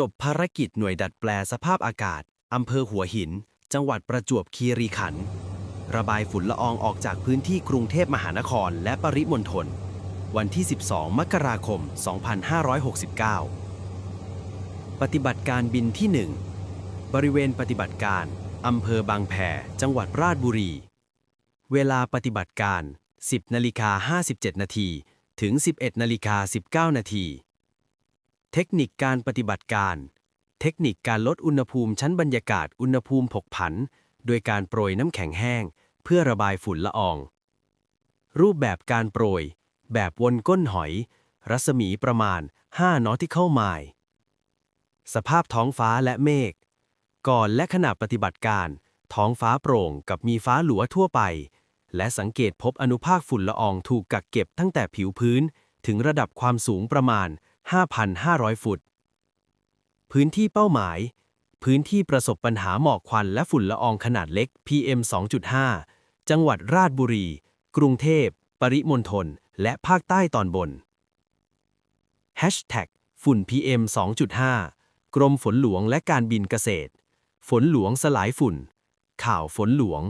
จบภารกิจหน่วยดัดแปลสภาพอากาศ อำเภอหัวหิน จังหวัดประจวบคีรีขันธ์ระบายฝุ่นละอองออกจากพื้นที่กรุงเทพมหานครและปริมณฑลวันที่ 12 มกราคม 2569 ปฏิบัติการบินที่ 1 บริเวณปฏิบัติการอำเภอบางแพจังหวัดราชบุรี เวลาปฏิบัติการ 10นาฬิกา57 นาที ถึง 11นาฬิกา19 นาที เทคนิคการปฏิบัติการ เทคนิคการลดอุณหภูมิชั้นบรรยากาศอุณหภูมิผกผัน โดยการโปรยน้ำแข็งแห้ง เพื่อระบายฝุ่นละออง รูปแบบการโปรย แบบวนก้นหอย รัศมีประมาณ 5 นอติเข้าไมล์สภาพท้องฟ้าและเมฆ ก่อนและขณะปฏิบัติการ ท้องฟ้าโปร่งกับมีฟ้าหลัวทั่วไป และสังเกตพบอนุภาคฝุ่นละอองถูกกักเก็บตั้งแต่ผิวพื้น ถึงระดับความสูงประมาณ 5,500 ฟุต พื้นที่เป้าหมาย พื้นที่ประสบปัญหาหมอกควันและฝุ่นละอองขนาดเล็ก PM 2.5 จังหวัดราชบุรี กรุงเทพ ปริมณฑล และภาคใต้ตอนบน Hashtag ฝุ่น PM 2.5 กรมฝนหลวงและการบินเกษตร ฝนหลวงสลายฝุ่น ข่าวฝนหลวง